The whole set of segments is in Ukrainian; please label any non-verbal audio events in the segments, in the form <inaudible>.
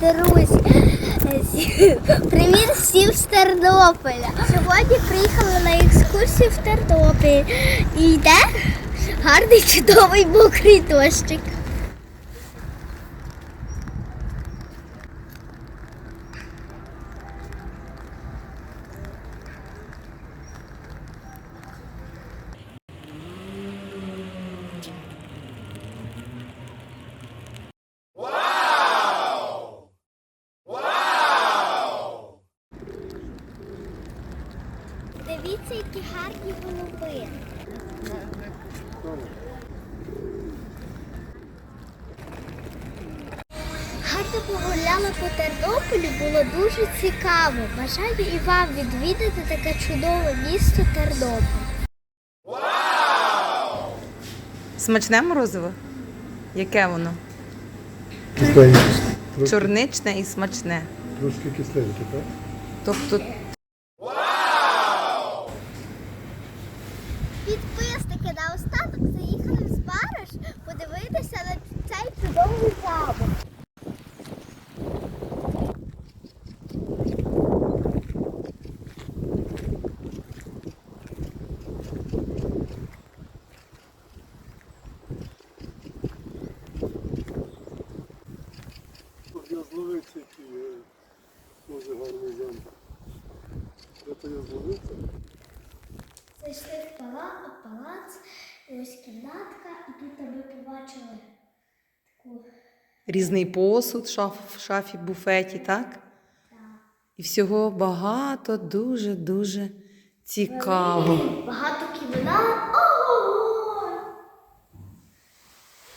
друзі! <laughs> Привіт всім з Тернополя! Сьогодні приїхали на екскурсію в Тернопіль. І йде гарний чудовий мокрий дощик. Дивіться, які гарні голуби. Гарно погуляли по Тернополю, було дуже цікаво. Бажаю і вам відвідати таке чудове місто Тернопіль. Смачне морозиво? Яке воно? Кисленьке. Чорничне і смачне. трошки кисленьке, так? Тобто заїхали в Збараж подивитися на цей чудовий замок. Я зловив е, дуже гарний замок. Де то я зловив це? Зайшли в пала- палац, і ось кімнатка, і тут ми побачили таку різний посуд, шаф, в шафі, буфеті, так? І всього багато, дуже-дуже цікаво. багато кімнат. Ого!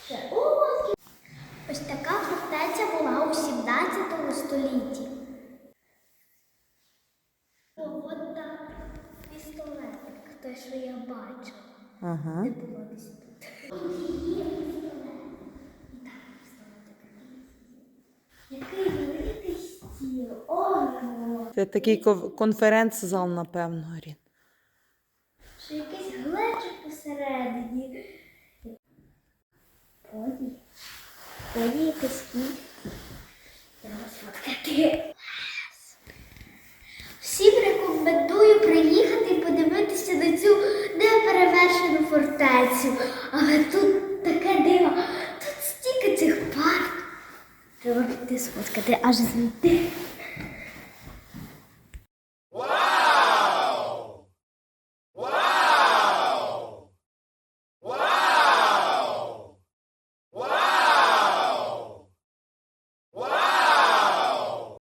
Ще ось. Ось така фортеця була у 17 столітті. От так пістолетик, те, що я бачила. Ага. Пістолетик. Який великий стіл. Ого! Це такий конференц-зал, напевно, Арін. Що якийсь глечик посередині. Поні. Поні якийсь кіт. Треба сфоткати. Всім рекомендую приїхати і подивитися на цю неперевершену фортецю. Але тут таке диво. Тут стільки цих парк. Треба піти сфоткати аж звідти.